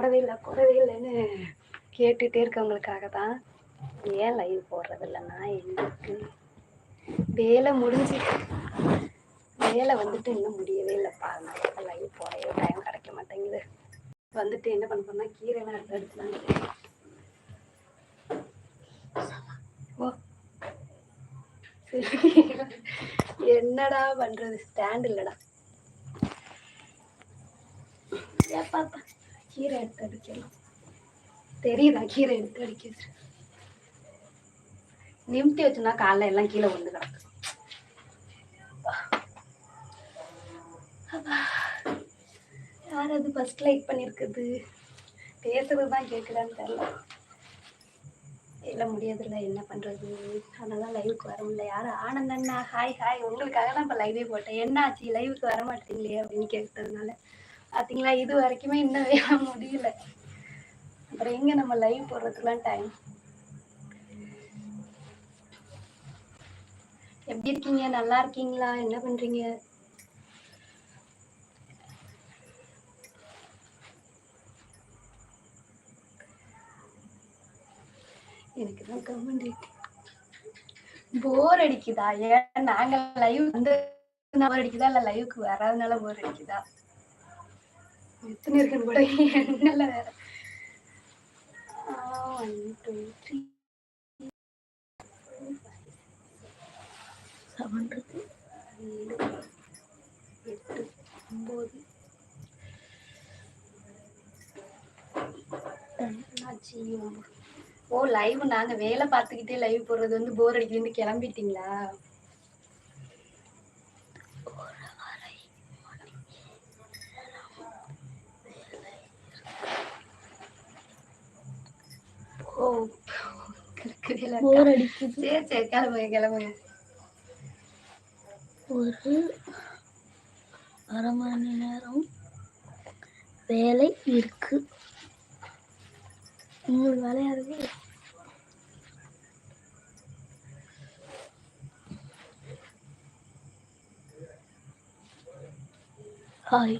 குறவே இல்லை குறவே இல்லைன்னு கேட்டுகிட்டே இருக்கவங்களுக்காக தான் ஏன் லைவ் போடுறது இல்லைன்னா எங்களுக்கு வேலை முடிஞ்சு வேலை வந்துட்டு இன்னும் முடியவே இல்லைப்பா அதனால லைவ் போடவே டைம் கிடைக்க மாட்டேங்குது. வந்துட்டு என்ன பண்ண போனா கீரைலாம் எடுத்து ஓ. சரி என்னடா பண்றது? ஸ்டாண்ட் இல்லடா. ஏப்பா கீரை எடுத்து அடிக்கலாம். தெரியுதா கீரை எடுத்து அடிக்கிறது? நிமித்தி வச்சுனா காலைல எல்லாம் கீழே வந்து கிடக்கு. யார் அது ஃபர்ஸ்ட் லைக் பண்ணியிருக்குது பேசுறது தான் கேட்குதான்னு தெரியல. இல்லை முடியாதுல்ல என்ன பண்ணுறது அதனால லைவுக்கு வர முடியல. யாரும் ஆனந்தண்ணா ஹாய் ஹாய் உங்களுக்காக தான் இப்போ லைவே போட்டேன். என்ன ஆச்சு லைவுக்கு வர மாட்டீங்களே அப்படின்னு கேட்டதுனால. பார்த்தீங்களா இது வரைக்குமே இன்னும் வேலை முடியல. அப்புறம் எங்கே நம்ம லைவ் போடுறதுக்குலாம் டைம் எப்படி இருக்கீங்க? நல்லா இருக்கீங்களா? என்ன பண்றீங்க? எனக்கு தான் கமெண்ட் போர் அடிக்குதா? ஏன் நாங்க லைவ் வந்து போர் அடிக்குதா? இல்ல லைவுக்கு வராதனால போர் அடிக்குதா? எத்தனை இருக்குன்னு கூட என்னல? வேற ஒன் டூ த்ரீ செவன் இருக்கு. ஏழு எட்டு ஒம்பது ஓ லைவ் நாங்க வேலை பார்த்துக்கிட்டே லைவ் போடுறது வந்து போர் அடிக்குதுன்னு கிளம்பிட்டீங்களா? ஓ? போர் அடிக்குது. சரி சரி கிளம்புங்க கிளம்புங்க. ஒரு அரை மணி நேரம் வேலை இருக்கு. உங்களுக்கு வேலையா இருக்கு ஹாய்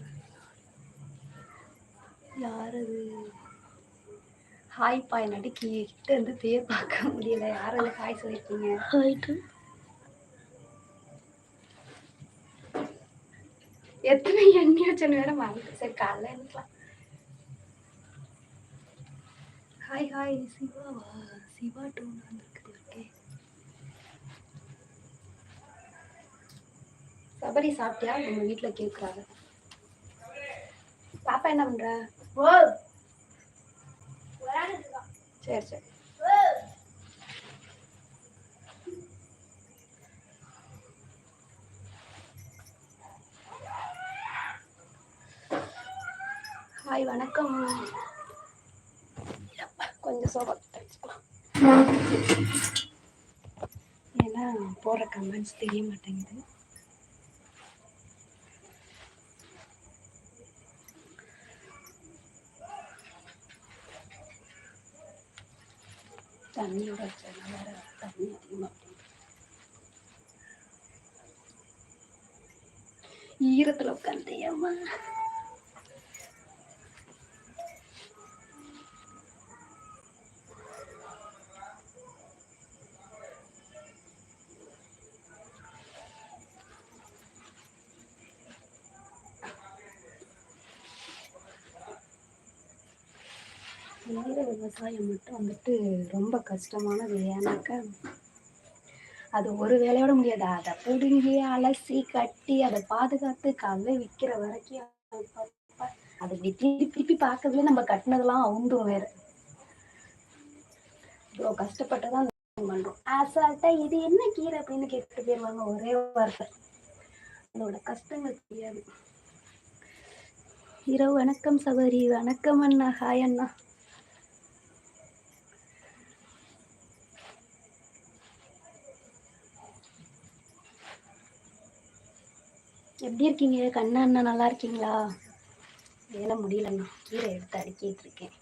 யார் அது? ஹாய் பாய் நடிக்கி கிட்ட இருந்து பேர் பார்க்க முடியல. யார் அது ஹாய் சொல்லியிருக்கீங்க எத்தனை எண்ணி வச்சேன்னு வேற மறந்து சரி காலைல இருக்கலாம் ஹாய் ஹாய் சிவாவா சிவா டூ வந்துருக்குது ஓகே சபரி சாப்பிட்டியா? உங்க வீட்ல கேட்குறாங்க பாப்பா என்ன பண்ற? சரி சரி. ஹாய் வணக்கம். கொஞ்சம் சோபா ஏன்னா போடுற கமெண்ட்ஸ் தெரிய மாட்டேங்குது. தண்ணியோட வச்சதுனால தண்ணி அதிகமாக ஈரத்தில் உட்காந்துயம்மா விவசாயம் மட்டும் வந்துட்டு ரொம்ப கஷ்டமானது ஏன்னாக்கா அது ஒரு வேலையோட முடியாது. அதை பிடுங்கி அலசி கட்டி அதை பாதுகாத்து கல்லை விற்கிற வரைக்கும் அதை திருப்பி திருப்பி பார்க்கறதுல நம்ம கட்டினதெல்லாம் அவுந்தும் வேற. இவ்வளோ கஷ்டப்பட்டு தான் பண்ணுறோம் அசால்ட்டா இது என்ன கீரை அப்படின்னு கேட்டு போயிருவாங்க ஒரே வார்த்தை. அதோட கஷ்டங்கள் தெரியாது. இரவு வணக்கம் சபரி வணக்கம் அண்ணா. ஹாய் அண்ணா. எப்படி இருக்கீங்க? கண்ணா அண்ணா நல்லா இருக்கீங்களா? வேலை முடியலண்ணா. கீரை எடுத்து அடுக்கிட்டு இருக்கேன்.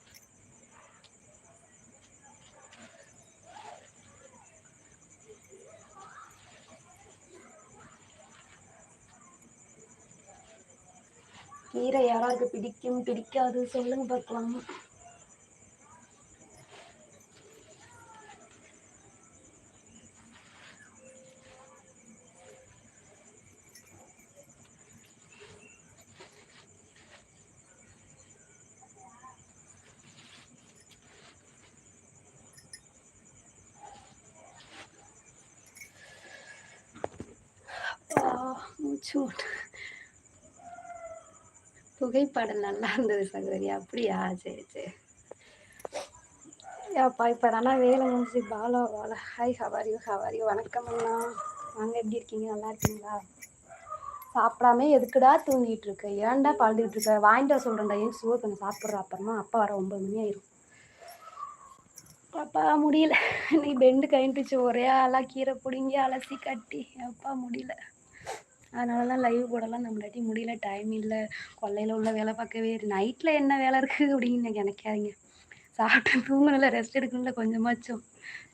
கீரை யாராருக்கு பிடிக்கும்? பிடிக்காது. சொல்லுங்க பார்க்கலாம் அப்பா, மூச்சு புகைப்படம் நல்லா இருந்தது சகோதரி. அப்படியா? சரி சரி. அப்பா இப்போ தானே வேலை முடிஞ்சு Bala Bala. Hi how are you how are you வணக்கம் அண்ணா. வாங்க எப்படி இருக்கீங்க? நல்லா இருக்கீங்களா? சாப்பிடாம எதுக்குடா தூங்கிட்டு இருக்க? ஏன்டா பழுதுகிட்டு இருக்க? வாங்கிட்டு சொல்கிறேன்டா ஏன் சோறு கொஞ்சம் சாப்பிட்ற? அப்புறமா அப்பா வர ஒன்பது மணி ஆயிரும். அப்பா முடியல. நீ பெண்டு கைண்டுச்சு ஒரே ஆளாக கீரை பிடுங்கி அலசி கட்டி. அப்பா முடியல. அதனால தான் லைவ் போடலாம் நம்மளாட்டி முடியல டைம் இல்லை. கொல்லையில் உள்ள வேலை பார்க்கவே நைட்டில் என்ன வேலை இருக்குது அப்படின்னு நீங்கள் நினைக்காதீங்க. சாப்பிட்டு தூங்கணும்ல ரெஸ்ட் எடுக்கணும்ல கொஞ்சமாச்சும்.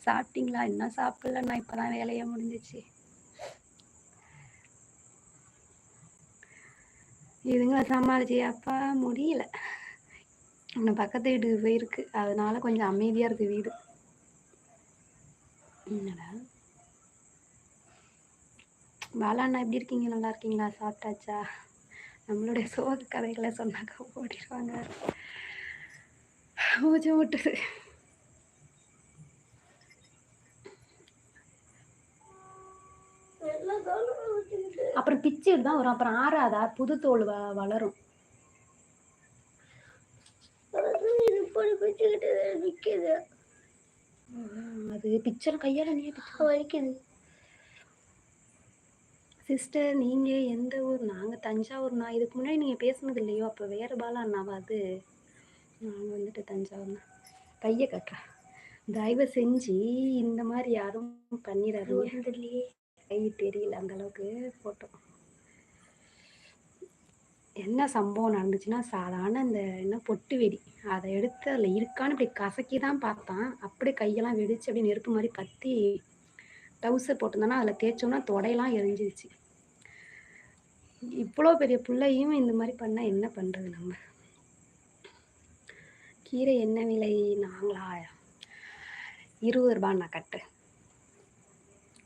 சாப்பிட்டீங்களா? இன்னும் சாப்பிடல. நான் இப்போ தான் வேலையே முடிஞ்சிச்சு. இதுங்களை சமாளிச்சு. அப்பா முடியல. இன்னும் பக்கத்து வீட்டுக்கு போயிருக்கு. அதனால கொஞ்சம் அமைதியாக இருக்குது வீடு. என்னடா? பாலாண்ணா எப்படி இருக்கீங்க? நல்லா இருக்கீங்களா? சாப்பிட்டாச்சா? நம்மளுடைய சோக கதைகளை சொன்னாக்கா ஓடிடுவாங்க. மூச்சு விட்டுது அப்புறம் பிச்சு தான் வரும். அப்புறம் ஆறாதா? புது தோல் வ வளரும். அது பிச்சர் கையால் நீ பிச்சர் வலிக்குது. சிஸ்டர் நீங்கள் எந்த ஊர்? நாங்கள் தஞ்சாவூர்ண்ணா இதுக்கு முன்னாடி நீங்கள் பேசுனது இல்லையோ? அப்போ வேறு பாலா அண்ணாவா அது? நாங்கள் வந்துட்டு தஞ்சாவூர்ண்ணா கையை கட்டுறேன் தயவு செஞ்சு இந்த மாதிரி யாரும் பண்ணிடாதீங்க. கை தெரியல அந்த அளவுக்கு போட்டோ என்ன சம்பவம் நடந்துச்சுன்னா சாதாரண இந்த என்ன பொட்டு வெடி. அதை எடுத்து அதில் இருக்கான்னு இப்படி கசக்கி தான் பார்த்தான். அப்படியே கையெல்லாம் வெடிச்சு அப்படியே நெருப்பு மாதிரி பற்றி ட்ரௌசர் போட்டிருந்தோன்னா அதில் தேய்ச்சோம்னா தொடையெல்லாம் எரிஞ்சிருச்சு. இவ்வளோ பெரிய பிள்ளையும் இந்த மாதிரி பண்ணால் என்ன பண்ணுறது நம்ம? கீரை என்ன விலை? நாங்களா? இருபது ரூபாண்ணா கட்டு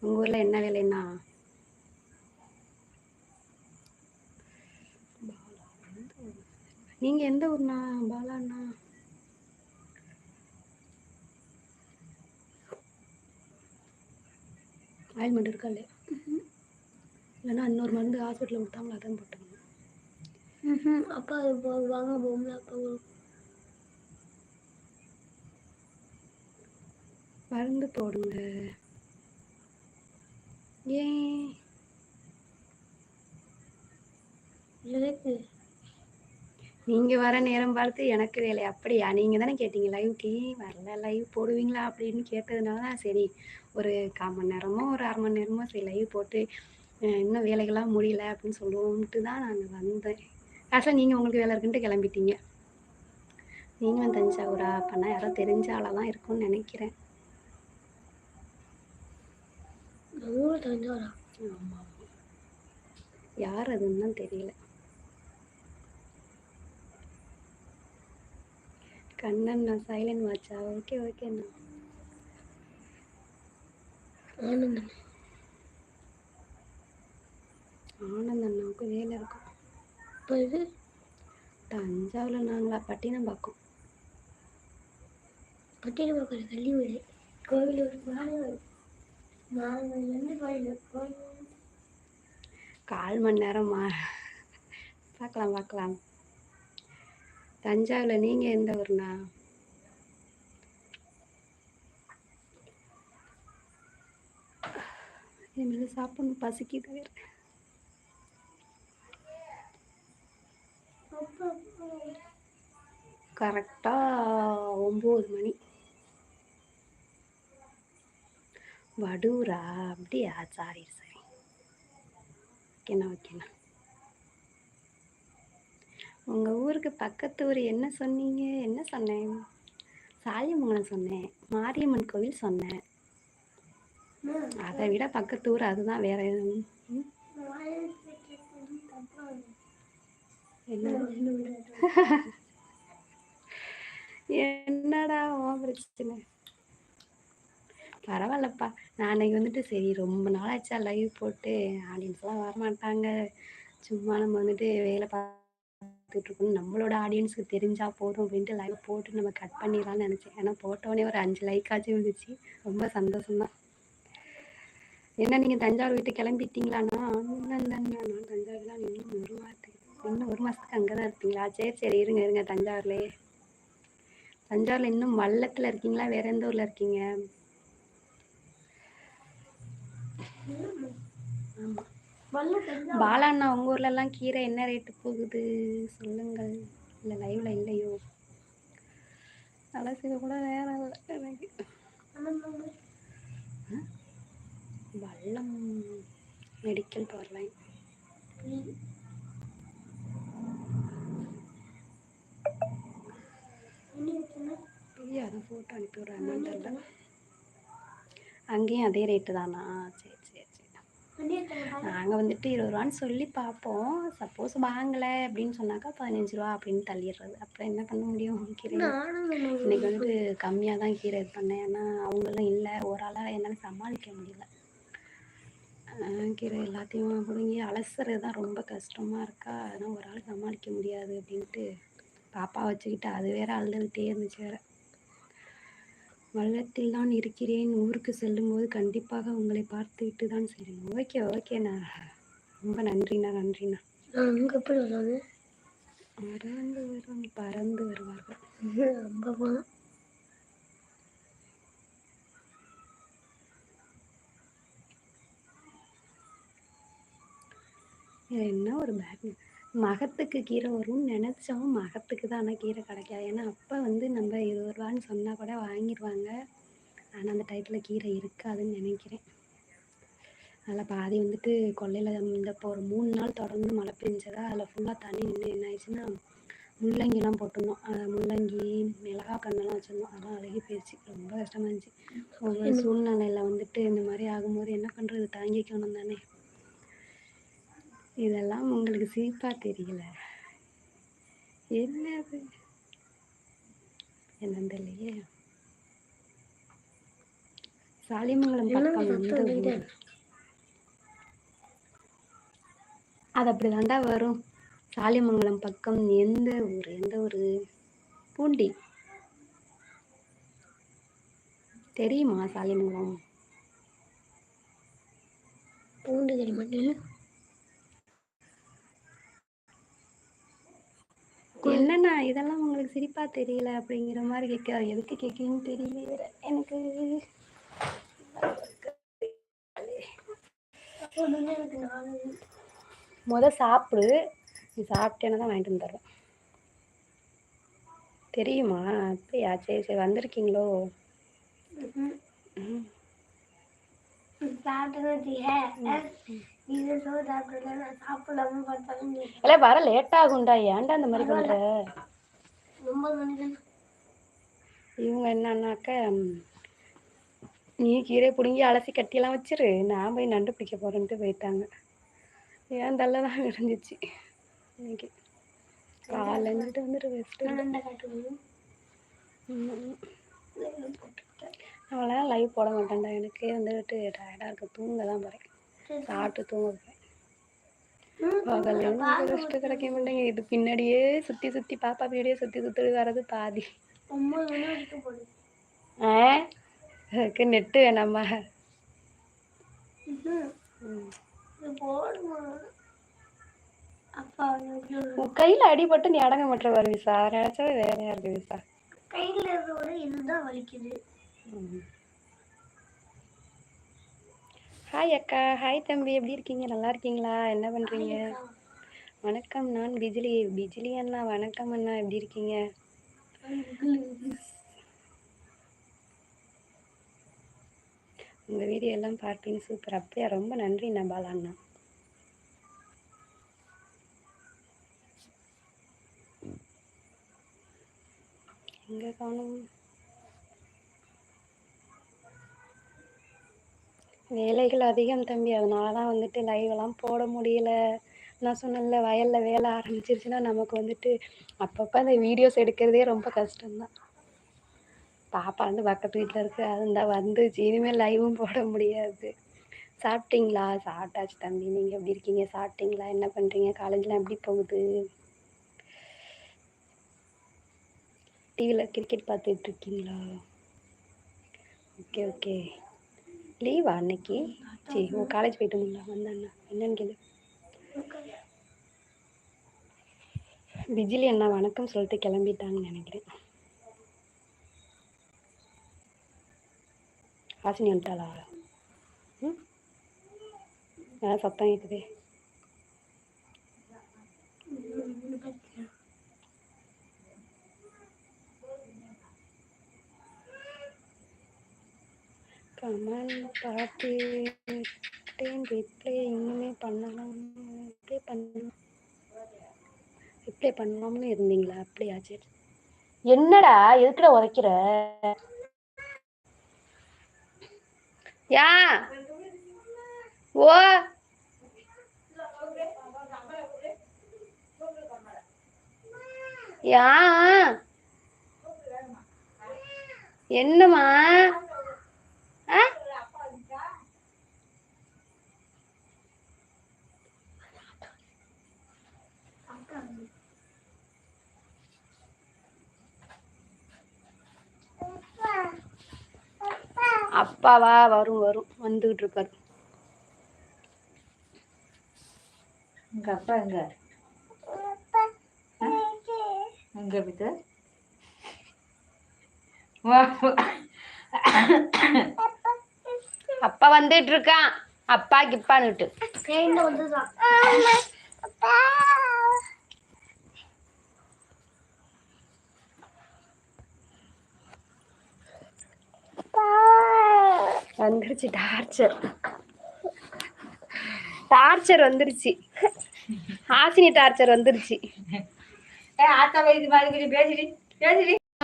உங்கள் ஊரில் என்ன விலைன்னா? நீங்கள் எந்த ஊர்ண்ணா? பாலாண்ணா? ஆயில்மெண்ட் இருக்கா இல்லையா? இல்லைன்னா இன்னொரு மருந்து ஹாஸ்பிட்டலில் கொடுத்தாங்களா? அதான் போட்டுக்கணும் அப்பா வாங்க போகும்ல அப்பா மருந்து போடுங்க. ஏன்? எனக்கு நீங்கள் வர நேரம் பார்த்து எனக்கு வேலை. அப்படியா? நீங்கள் தானே கேட்டீங்க லைவ்க்கு வரல லைவ் போடுவீங்களா? அப்படின்னு கேட்டதுனால தான் சரி ஒரு கால் மணி நேரமோ ஒரு அரை மணி நேரமோ சரி லைவ் போட்டு இன்னும் வேலைகள்லாம் முடியல அப்படின்னு சொல்லுவோம்ட்டு தான் நான் வந்தேன். ஆக்சுவலாக நீங்கள் உங்களுக்கு வேலை இருக்குன்ட்டு கிளம்பிட்டீங்க. நீங்களும் தஞ்சாவூரா? அப்போனா யாரோ தெரிஞ்ச ஆளாக தான் இருக்கும்னு நினைக்கிறேன். தஞ்சாவூரா? ஆமாம் யார் அதுன்னு தான் தெரியல. கண்ணண்ணா சைலண்ட் வாட்சா ஓகே ஓகேண்ணா ஆனந்தம் ஆனந்த் அண்ணாவுக்கு வேலை இருக்கும். இப்போ இது? தஞ்சாவூரில் நாங்களா? பட்டினம்பாக்கம். பட்டியல் பார்க்குற கல்வி வீடு கோவில் ஒரு நாங்கள் நாங்கள் எந்த கோயில் கால் மணி நேரமா பார்க்கலாம் பார்க்கலாம். தஞ்சாவூரில் நீங்கள் எந்த ஊர்ண்ணா? இனிமேல் சாப்பிடணும் பசிக்குது வேறு. கரெக்டாக ஒம்பது மணி. வடூரா அப்படியா? சாரி சரி. ஓகேண்ணா ஓகேண்ணா உங்கள் ஊருக்கு பக்கத்து ஊர் என்ன சொன்னீங்க? என்ன சொன்னேன்? சாலியமங்கலம் சொன்னேன். மாரியம்மன் கோவில் சொன்னேன். அதை விட பக்கத்து ஊர் அதுதான் வேற எதுவும். என்னடா உன் பிரச்சனை? பரவாயில்லப்பா. நான் அன்னைக்கு வந்துட்டு சரி ரொம்ப நாளாச்சா லைவ் போட்டு ஆடியன்ஸ்லாம் வரமாட்டாங்க. சும்மா நம்ம வந்துட்டு வேலை பார்த்து பார்த்துட்ருக்கோம் நம்மளோட ஆடியன்ஸுக்கு தெரிஞ்சா போதும் அப்படின்ட்டு லைவ் போட்டு நம்ம கட் பண்ணிடலாம்னு நினச்சேன். ஏன்னா போட்டோடனே ஒரு அஞ்சு லைக் ஆச்சு இருந்துச்சு ரொம்ப சந்தோஷம்தான். என்ன நீங்கள் தஞ்சாவூர் விட்டு கிளம்பிட்டீங்களாண்ணா? நான் தஞ்சாவூர்லாம் இன்னும் ஒரு வாரத்துக்கு. இன்னும் ஒரு மாதத்துக்கு அங்கே தான் இருப்பீங்களா? சரி சரி இருங்க இருங்க தஞ்சாவூர்லேயே தஞ்சாவூர்ல இன்னும் வல்லத்தில் இருக்கீங்களா? வேற எந்த ஊரில் இருக்கீங்க? ஆமாம் பாலா அண்ணா உங்கள் ஊர்லலாம் கீரை என்ன ரேட்டு போகுது? சொல்லுங்கள். இல்லை லைவ்ல இல்லையோ? அலசிக்க கூட நேரம் இல்லை எனக்கு. வல்லம் மெடிக்கல் பவர் லைன் அதான் ஃபோட்டோ அனுப்பி விட்றேன் அங்கேயும் அதே ரேட்டு தானா? சரி. நாங்கள் வந்துட்டு இருபது ரூபான்னு சொல்லி பார்ப்போம் சப்போஸ் வாங்கலை அப்படின்னு சொன்னாக்கா பதினஞ்சு ரூபா அப்படின்னு தள்ளிடுறது. அப்புறம் என்ன பண்ண முடியும்? கீரை இன்னைக்கு வந்துட்டு கம்மியாக தான் கீரை இது பண்ணேன். ஏன்னா அவங்களும் இல்லை. ஒரு ஆளாக என்னால் சமாளிக்க முடியல. கீரை எல்லாத்தையும் பிடுங்கி அலசுறது தான் ரொம்ப கஷ்டமாக இருக்கா? அதான் ஒரு ஆள் சமாளிக்க முடியாது அப்படின்ட்டு பாப்பா வச்சுக்கிட்டு அது வேற அழுதுகிட்டே இருந்துச்சு வேற. வள்ளத்தில் தான் இருக்கிறேன். ஊருக்கு செல்லும்போது கண்டிப்பாக உங்களை பார்த்துவிட்டு தான் செல்வேன். ஓகே ஓகேண்ணா ரொம்ப நன்றிண்ணா நன்றிண்ணா அங்கே எப்படி பறந்து வருவாங்க பறந்து வருவார்கள். என்ன ஒரு பேக் மகத்துக்கு கீரை வரும்னு நினச்சோம் மகத்துக்கு தான் ஆனால் கீரை கிடைக்காது. ஏன்னா அப்போ வந்து நம்ம இருபது ரூபான்னு சொன்னால் கூட வாங்கிடுவாங்க ஆனால் அந்த டயத்தில் கீரை இருக்காதுன்னு நினைக்கிறேன். அதில் பாதி வந்துட்டு கொல்லையில் இந்த இப்போ ஒரு மூணு நாள் தொடர்ந்து மழை பெஞ்சதா அதில் ஃபுல்லாக தண்ணி நின்று என்ன ஆயிடுச்சுன்னா முள்ளங்கிலாம் போட்டிருந்தோம் அது முள்ளங்கி மிளகா கண்ணெல்லாம் வச்சுருந்தோம் அதெல்லாம் அழுகி போயிடுச்சு ரொம்ப கஷ்டமாக இருந்துச்சு. ஒவ்வொரு சூழ்நிலையில் வந்துட்டு இந்த மாதிரி ஆகும்போது என்ன பண்ணுறது தாங்கிக்கணும் தானே. இதெல்லாம் உங்களுக்கு சிரிப்பா தெரியல. என்னது? என்னன்னு தெரியலையே சாலிமங்கலம் பக்கம் அது அப்படி தாண்டா வரும். சாலிமங்கலம் பக்கம் எந்த ஊர் எந்த ஊர் பூண்டி? தெரியுமா சாலிமங்கலம்? பூண்டு தெரியுமா என்னண்ணா இதெல்லாம் உங்களுக்கு சிரிப்பா தெரியல அப்படிங்கிற மாதிரி கேட்க எதுக்கு கேட்குறீங்கன்னு தெரியல எனக்கு முத சாப்பிடு. நீ சாப்பிட்டேன்னு தான் வாங்கிட்டு வந்து தருவேன். தெரியுமா? அப்படியா சரி சரி வந்திருக்கீங்களோ ம். இல்ல வர லேட் ஆகும்டா. ஏன்டா இந்த மாதிரி பண்ற? இவங்க என்னன்னாக்க நீ கீரை பிடுங்கி அலசி கட்டியெல்லாம் வச்சிரு. நான் போய் நண்டு பிடிக்க போறேன்ட்டு போயிட்டாங்க. ஏன் தள்ள தான் இருந்துச்சு இன்னைக்கு இருந்துட்டு வந்துட்டு ரெஸ்ட் அவளாம் லைவ் போட மாட்டேன்டா. எனக்கே வந்துட்டு டயர்டாக இருக்கு. தூங்க தான் போகிறேன் சாப்பிட்டு தூங்க பகல்ல ரெஸ்ட் கிடைக்க மாட்டேங்க இது பின்னாடியே சுற்றி சுற்றி பாப்பா பின்னாடியே சுற்றி சுற்றி வர்றது பாதி. அதுக்கு நெட்டு வேணாமா? உன் கையில் அடிபட்டு நீ அடங்க மாட்டேற வர விசா. நினச்சது வேறையா இருக்கு விசா. கையில இருக்கிற இதுதான் வலிக்குது. ஹாய் அக்கா. ஹாய் தம்பி. எப்படி இருக்கீங்க? நல்லா இருக்கீங்களா? என்ன பண்ணுறீங்க வணக்கம் நான் பிஜிலி. பிஜிலி அண்ணா வணக்கம் அண்ணா. எப்படி இருக்கீங்க? உங்கள் வீடியோ எல்லாம் பார்ப்பீங்க. சூப்பர். அப்படியா? ரொம்ப நன்றி நபாலா அண்ணா. எங்கே காணும்? வேலைகள் அதிகம் தம்பி. அதனால தான் வந்துட்டு லைவ் எல்லாம் போட முடியல. நான் சொன்னேன்ல வயலில் வேலை ஆரம்பிச்சிருச்சுன்னா நமக்கு வந்துட்டு அப்பப்போ அந்த வீடியோஸ் எடுக்கிறதே ரொம்ப கஷ்டம்தான். பாப்பா வந்து பக்கத்து வீட்டில் இருக்கு. அது இந்த வந்துச்சு. இனிமேல் லைவும் போட முடியாது. சாப்பிட்டீங்களா? சாப்பிட்டாச்சு தம்பி. நீங்கள் எப்படி இருக்கீங்க? சாப்பிட்டீங்களா? என்ன பண்ணுறீங்க காலேஜ்லாம் எப்படி போகுது? டிவியில் கிரிக்கெட் பார்த்துட்டு இருக்கீங்களா? ஓகே ஓகே லீவா அன்னைக்கு? சரி ஓ காலேஜ் போயிட்டு வந்தீங்களா வந்தாண்ணா என்னன்னு கேளு. பிஜிலி அண்ணா வணக்கம் சொல்லிட்டு கிளம்பிட்டாங்கன்னு நினைக்கிறேன். ஹாசினி வந்துட்டாளா? ம்? சத்தம் கேட்குதே கமல் பார்த்துட்டேன் ரிப்ளை இன்னுமே பண்ணலாம் ரிப்ளை பண்ணலாம் ரிப்ளை பண்ணலாம்னு இருந்தீங்களா? அப்படியா சரி என்னடா எதுக்குடா உதைக்கிற? யா! ஓ! யா! என்னம்மா? அப்பாவா வரும் வரும். வந்துகிட்டு இருக்காரு. உங்க அப்பா எங்க? எங்க பித்து அப்பா வந்துட்டு இருக்கான் அப்பா கிப்பான்னுட்டு. வந்துருச்சு டார்ச்சர் டார்ச்சர் வந்துருச்சு. ஹாசினி டார்ச்சர் வந்துருச்சு.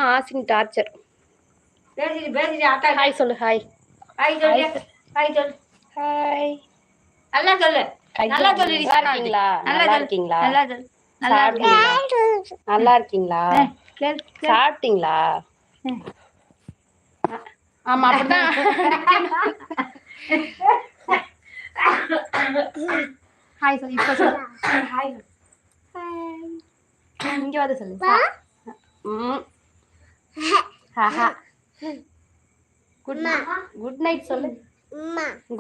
ஹாசினி டார்ச்சர் ஹாய் சொல்லு ஹாய் ஹாய் சொல்லு. ஹாய் சொல்லு. ஹாய் நல்லா சொல்லு. நல்லா சொல்லு. நல்லா இருக்கீங்களா? நல்லா இருக்கீங்களா? நல்லா சொல்லு. இருக்கீங்களா? கேள் சாப்பிட்டீங்களா? ஆமா அப்படிதான். ஹாய் சொல்லு. இப்ப சொல்லு. ஹாய் இங்க வந்து சொல்லு. ம். ஹஹா குட் குட் நைட் சொல்லு.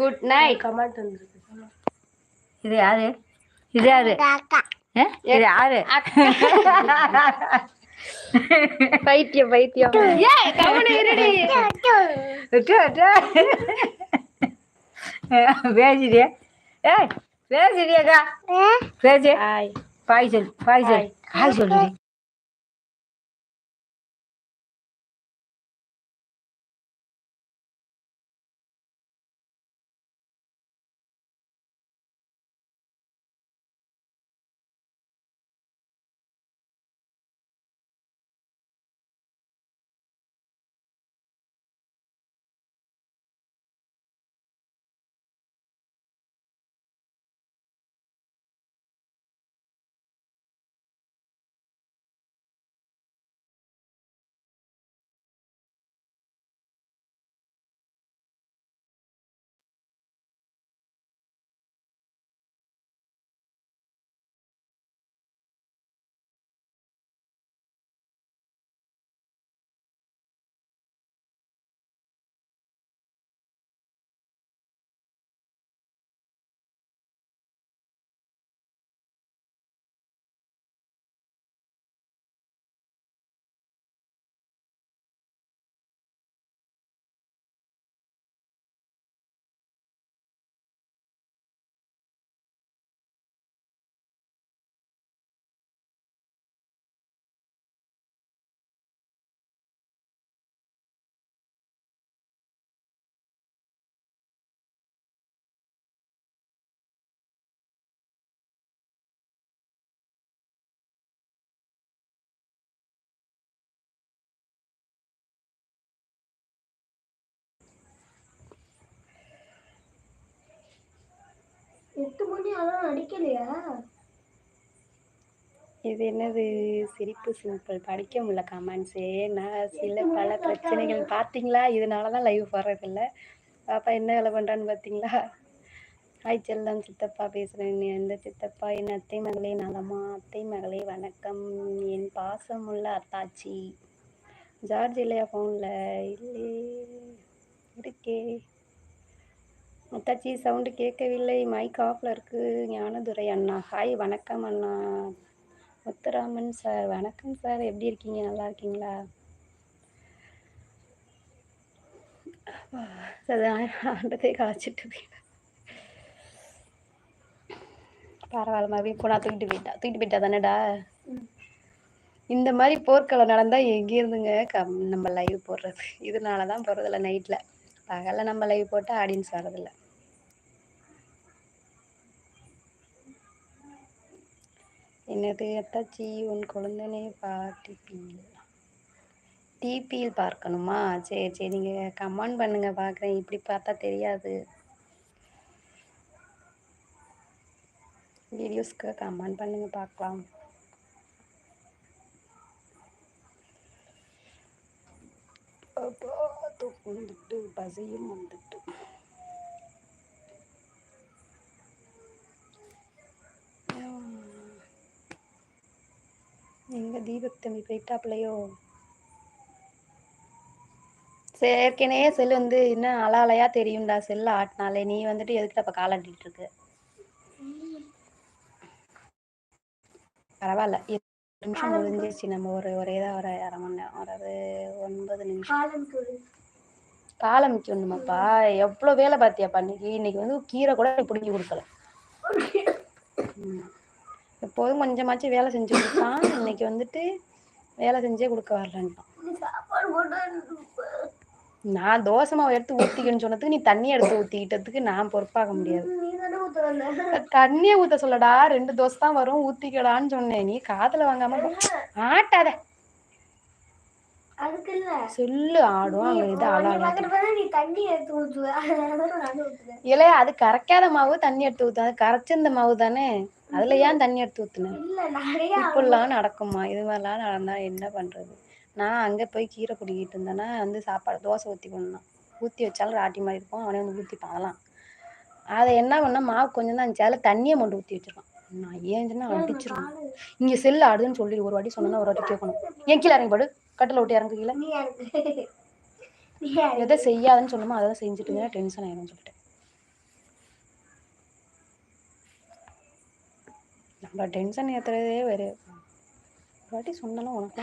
குட் நைட் கமெண்ட் வந்துருக்கு இது யாரு? இது யாரு? இது யாரு? பைத்தியம் பைத்தியம். பேசிடி. ஏய் பேசிடி அக்கா. பேசி. பாய் சொல்லு பாய் சொல்லு ஹாய் சொல்லுடி. மணி அதான் அடிக்கலையா இது என்னது சிரிப்பு சிம்பிள். படிக்க முடியல கமெண்ட்ஸே நான் சில பல பிரச்சனைகள் பார்த்தீங்களா இதனால தான் லைவ் போடுறதில்ல பாப்பா என்ன வேலை பண்ணுறான்னு பார்த்தீங்களா ஹாய் செல்லம் சித்தப்பா பேசுகிறேன் எந்த சித்தப்பா என் அத்தை மகளே நலமா அத்தை மகளே வணக்கம். என் பாசமுள்ள அத்தாச்சி. ஜார்ஜ் இல்லையா ஃபோனில் இல்லையே இருக்கே. தச்சி சவுண்டு கேட்கவில்லை. மைக் ஆஃப்ல இருக்கு. ஞானதுரை அண்ணா. ஹாய் வணக்கம் அண்ணா. முத்துராமன் சார் வணக்கம் சார் எப்படி இருக்கீங்க? நல்லா இருக்கீங்களா? சரி ஆண்டதே களைச்சிட்டு போயிட்டேன் பரவாயில்ல மறுபடியும் போனா தூக்கிட்டு போயிட்டா. தூக்கிட்டு போயிட்டா தானேடா? இந்த மாதிரி போர்க்களம் நடந்தால் எங்கே இருந்துங்க? கம் நம்ம லைவ் போடுறது. இதனால தான் போடுறதில்ல நைட்டில் பகலில் நம்ம லைவ் போட்டால் ஆடியன்ஸ் வரதில்லை என்னது அத்தாச்சி உன் குழந்தனை டிபியில் டிபியில் பார்க்கணுமா? சரி சரி நீங்கள் கமெண்ட் பண்ணுங்கள் பார்க்குறேன் இப்படி பார்த்தா தெரியாது. வீடியோஸ்க்கு கமெண்ட் பண்ணுங்கள் பார்க்கலாம். அப்பா தூக்கம் வந்துட்டு பசியும் வந்துட்டு. தீபக் தம்பி போயிட்டாப்லையோ ஏற்கனவே செல் வந்து இன்னும் அல அலையா தெரியும்டா செல்ல ஆட்டினாலே. நீ வந்துட்டு எதுக்கு அப்ப காலாட்டிட்டு இருக்கு? பரவாயில்ல. இருபது நிமிஷம் முடிஞ்சிருச்சு. நம்ம ஒரு ஒரே தான் ஒரு அரை மணி நேரம் ஒரு ஒன்பது நிமிஷம். காலம் ஒண்ணுமாப்பா எவ்வளோ வேலை பார்த்தியாப்பா இன்னைக்கு இன்னைக்கு வந்து கீரை கூட பிடிங்கி கொடுக்கல. எப்போதும் கொஞ்சமாச்சும் வேலை செஞ்சு கொடுத்தான் இன்னைக்கு வந்துட்டு வேலை செஞ்சே கொடுக்க வரலன்ட்டான். நான் தோசை மாவு எடுத்து ஊத்திக்கன்னு சொன்னதுக்கு நீ தண்ணி எடுத்து ஊத்திக்கிட்டதுக்கு நான் பொறுப்பாக முடியாது. தண்ணியை ஊத்த சொல்லடா ரெண்டு தோசை தான் வரும் ஊத்திக்கடான்னு சொன்னேன். நீ காதுல வாங்காம ஆட்டாத. சொல்லு ஆடும் இது அது கரைக்காத மாவு தண்ணி எடுத்து ஊத்து அது கரைச்சிருந்த மாவு தானே. அதுல ஏன் தண்ணி எடுத்து நிறைய இப்படிலாம் நடக்குமா? இது மாதிரிலாம் நடந்தா என்ன பண்றது? நான் அங்க போய் கீரை பிடிக்கிட்டு இருந்தேன்னா வந்து சாப்பாடு தோசை ஊத்தி கொண்டான் ஊத்தி வச்சாலும் ராட்டி மாதிரி இருக்கும். அவனே வந்து ஊத்திப்பான் அதெல்லாம் அதை என்ன பண்ணா மாவு கொஞ்சம் தான் இருந்துச்சு. அதில் தண்ணியை மட்டும் ஊற்றி வச்சிருக்கான். நான் ஏன் சொன்னா அடிச்சிருவேன். இங்க செல் ஆடுதுன்னு சொல்லி ஒரு வாட்டி சொன்னா ஒரு வாட்டி கேட்கணும். என் கீழே இறங்கி போடு. கட்டில் விட்டு இறங்கு கீழே. எதை செய்யாதுன்னு சொன்னோமோ அதை செஞ்சுட்டுங்க டென்ஷன் ஆயிரும் சொல்லிட்டேன் பட் டென்ஷன் ஏத்துறதே வேறு. ஒரு வாட்டி சொன்னாலும் உனக்கு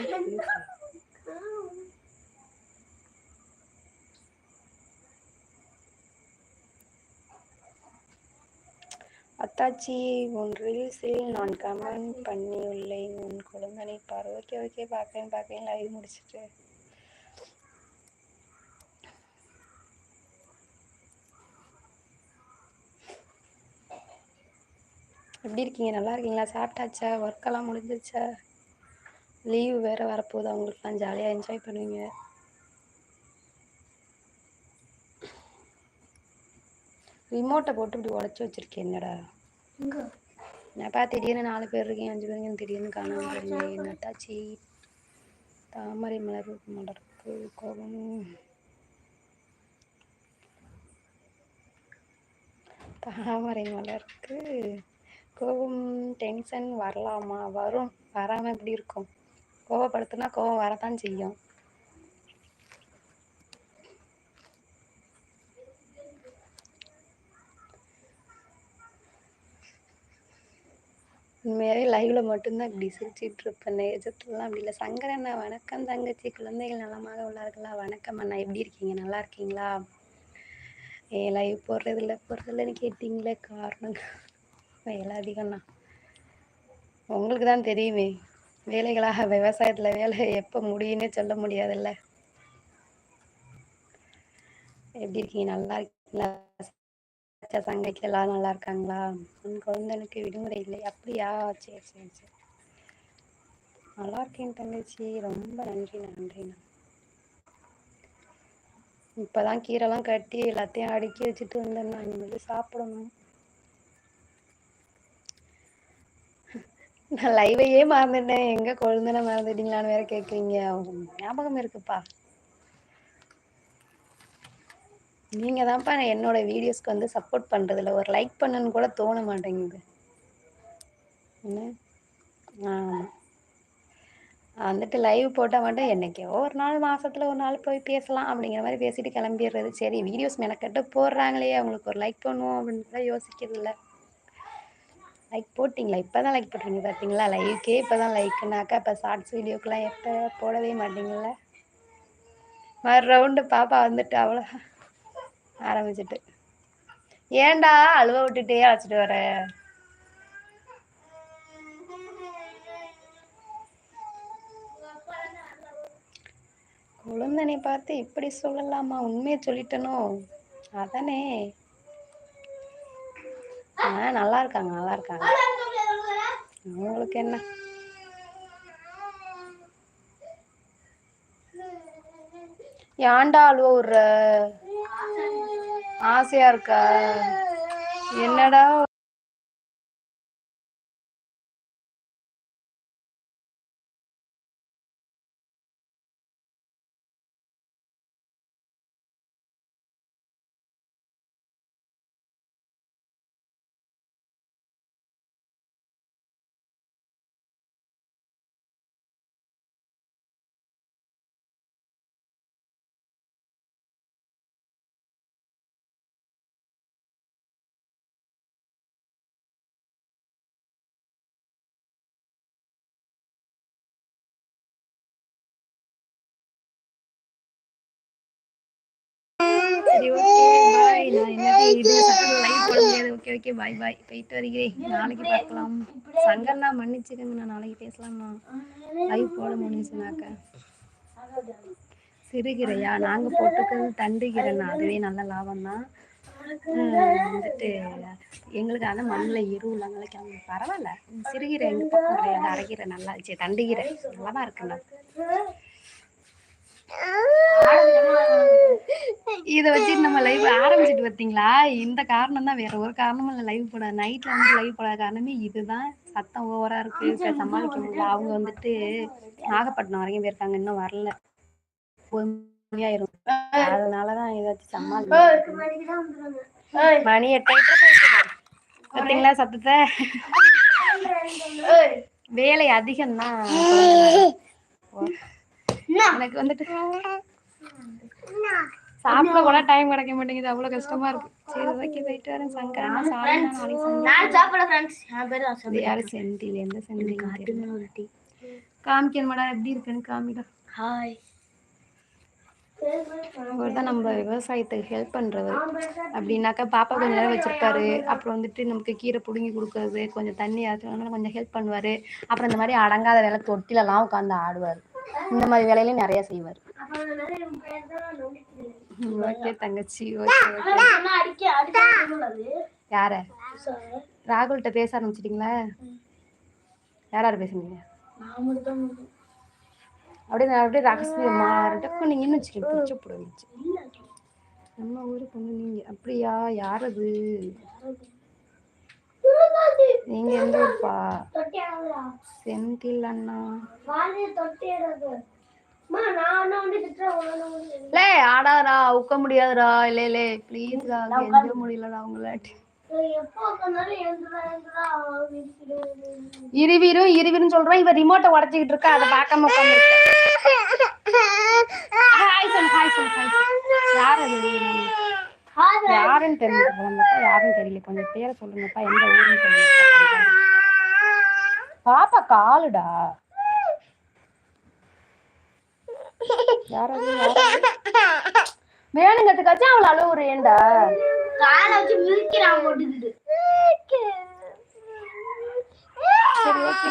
அத்தாச்சி உன் ரீல்ஸில் நான் கமெண்ட் பண்ணியுள்ளேன். உன் குழந்தனை பார் ஓகே ஓகே பார்க்கேன் பார்க்கேன் லைவ் முடிச்சிட்டு. எப்படி இருக்கீங்க? நல்லா இருக்கீங்களா? சாப்பிட்டாச்சா? ஒர்க்கெல்லாம் முடிஞ்சிருச்சா? லீவு வேற வரப்போகுது. அவங்களுக்குலாம் ஜாலியாக என்ஜாய் பண்ணுவீங்க. ரிமோட்டை போட்டு இப்படி உடச்சி வச்சிருக்கேன். என்னடா? என்னப்பா திடீர்னு நாலு பேர் இருக்கீங்க அஞ்சு பேருங்க திடீர்னு காணாம போறீங்க நட்டாச்சி தாமரை மலர் மலருக்கு கோபம். தாமரை மலருக்கு கோபம் டென்ஷன் வரலாமா? வரும். வராமல் எப்படி இருக்கும்? கோவப்படுத்தினா கோவம் வரத்தான் செய்யும். உண்மையாகவே லைவ்ல மட்டும்தான் இப்படி சிரிச்சிட்டு இருப்பேன். நிஜத்துலலாம் அப்படி இல்லை. சங்கர் அண்ணா வணக்கம் தங்கச்சி. குழந்தைகள் நலமாக உள்ளார்களா? வணக்கம் அண்ணா. எப்படி இருக்கீங்க? நல்லா இருக்கீங்களா? ஏ லைவ் போடுறதில்ல. போடுறதில்லன்னு கேட்டிங்களே. காரணம் வேலை அதிகம்ண்ணா. உங்களுக்கு தான் தெரியுமே வேலைகளாக விவசாயத்தில் வேலை எப்போ முடியும்னே சொல்ல முடியாதுல்ல. எப்படி இருக்கீங்க? நல்லா இருக்கீங்களா? சங்கைக்கு எல்லாம் நல்லா இருக்காங்களா? உன் குழந்தனுக்கு விடுமுறை இல்லை அப்படியா? சரி சரி சரி. நல்லா இருக்கேன் தங்கச்சி. ரொம்ப நன்றி நன்றிண்ணா. இப்போதான் கீரைலாம் கட்டி எல்லாத்தையும் அடுக்கி வச்சுட்டு வந்தேன்னா இனிமேல் சாப்பிடணும். நான் லைவையே மறந்துட்டேன். எங்க கொழுந்தனை மறந்துட்டீங்களான்னு வேற கேக்குறீங்க. ஞாபகம் இருக்குப்பா. நீங்க தான்ப்பா என்னோட வீடியோஸ்க்கு வந்து சப்போர்ட் பண்றதுல. ஒரு லைக் பண்ணுன்னு கூட தோண மாட்டேங்குது. என்ன? வந்துட்டு லைவ் போட்டால் மட்டும் என்னைக்கோ ஒரு நாள் மாசத்துல ஒரு நாள் போய் பேசலாம் அப்படிங்கிற மாதிரி பேசிட்டு கிளம்பிடுறது. சரி வீடியோஸ் மெனக்கட்டு போடுறாங்களே. அவங்களுக்கு ஒரு லைக் பண்ணுவோம் அப்படின்னு கூட யோசிக்கிறது இல்லை லைக் போட்டிங்களா? இப்போ தான் லைக் போட்டுருங்க பார்த்தீங்களா லைக்கே இப்போ தான் லைக்குனாக்கா இப்போ ஷார்ட்ஸ் வீடியோக்கெலாம் எப்போ போடவே மாட்டீங்கள்ல மறு ரவுண்டு பாப்பா வந்துட்டு அவ்வளோ ஆரம்பிச்சிட்டு. ஏன்டா அழுவ விட்டுட்டே அழைச்சிட்டு வர? குழந்தனை பார்த்து இப்படி சொல்லலாமா? உண்மையை சொல்லிட்டனோ? அதானே. ஆ நல்லா இருக்காங்க நல்லா இருக்காங்க அவங்களுக்கு என்ன? ஏன்டா அழுவ ஒரு ஆசையா இருக்கா? என்னடா சரி ஓகே பாய் நான் என்ன இது? லைவ் போட முடியாது. ஓகே ஓகே பாய் பாய் போயிட்டு வருகிறேன். நாளைக்கு பார்க்கலாம். சங்கர்னா மன்னிச்சுக்கோங்க நான் நாளைக்கு பேசலாமா லைவ் போட முடிஞ்சுனாக்க சிறுகீரையா நாங்கள் போட்டுக்கிறது தண்டு அதுவே நல்ல லாபம் தான் வந்துட்டு எங்களுக்கு ஆனால் மண்ணில் எருவுலாம் கிளம்பி பரவாயில்ல. சிறுகீரை எங்கள் பக்கம் கிடையாது. அரைக்கீரை நல்லா இருந்துச்சு. தண்டுகீரை நல்லா தான் இருக்குண்ணா. இதை வச்சுட்டு நம்ம லைவ் ஆரம்பிச்சிட்டு பார்த்தீங்களா இந்த காரணம் தான் வேற ஒரு காரணமும் இல்லை. லைவ் போட நைட்ல வந்து லைவ் போடாத காரணமே இதுதான். சத்தம் ஓவரா இருக்கு. சமாளிக்க முடியல. அவங்க வந்துட்டு நாகப்பட்டினம் வரைக்கும் போயிருக்காங்க. இன்னும் வரல. ஒரு மணி ஆயிரும் அதனாலதான் இதை வச்சு சமாளிக்க மணி எட்டாயிட்டு பார்த்தீங்களா சத்தத்தை? வேலை அதிகம்தான். எனக்கு வந்துட்டு சாப்பிட கூட டைம் கிடைக்க மாட்டேங்குது. அவ்வளவு கஷ்டமா இருக்கு. சரி ஓகே போயிட்டு வரேன். சங்கர் நான் சாப்பிட ஃப்ரெண்ட்ஸ் பேர் யாரு செந்தில்? எந்த செந்தில் காமிக்கணுமாடா எப்படி இருக்குன்னு காமிடா. ஹாய் அவர் தான் நம்ம விவசாயத்துக்கு ஹெல்ப் பண்றவர். அப்படின்னாக்கா பாப்பா கொஞ்ச நேரம் வச்சிருப்பாரு. அப்புறம் வந்துட்டு நமக்கு கீரை பிடுங்கி கொடுக்கறது கொஞ்சம் தண்ணி ஆற்றுனால கொஞ்சம் ஹெல்ப் பண்ணுவாரு. அப்புறம் இந்த மாதிரி அடங்காத வேலை தொட்டிலெல்லாம் உட்காந்து ஆடுவார். இந்த மாதிரி வேலையிலையும் நிறைய செய்வார். ஓகே தங்கச்சி யார? ராகுல்கிட்ட பேச ஆரம்பிச்சிட்டிங்களா? யார் யார் பேசுனீங்க? அப்படியே நான் அப்படியே ரகசியமா டக்கு நீங்கன்னு வச்சுக்கேன் பிடிச்ச நம்ம ஊரு பொண்ணு நீங்க. அப்படியா? யார் அது நீங்க எந்த ஊர்ப்பா தொட்டியாடா செந்தில் அண்ணா வாலிய தொட்டியாடா மா நான் ஒண்ணு வந்து திட்டுறேன் ஒண்ணு வந்து லே ஆடாதடா உட்க முடியாதுடா இல்லை இல்லை ப்ளீஸ்டா எந்த முடியலடா எழுந்துடா இருவீரும் இருவீரும் சொல்றோம் இவ ரிமோட்டை உடச்சிக்கிட்டு இருக்கா அதை பார்க்காம உட்காந்து ஹாய் சொல்லு ஹாய் சொல்லு ஹாய் யார் அது யாருன்னு தெரியல பார்த்தா யாருன்னு தெரியல. கொஞ்சம் பேரை சொல்லுங்கப்பா. எந்த ஊருன்னு சொல்லுங்க பாப்பா காலுடா. வேணுங்கிறதுக்காச்சும் அவளை அழுவுறேன்டா. காலை வச்சு மிதிக்கிறான் போட்டுக்கிட்டு. சரி ஓகே.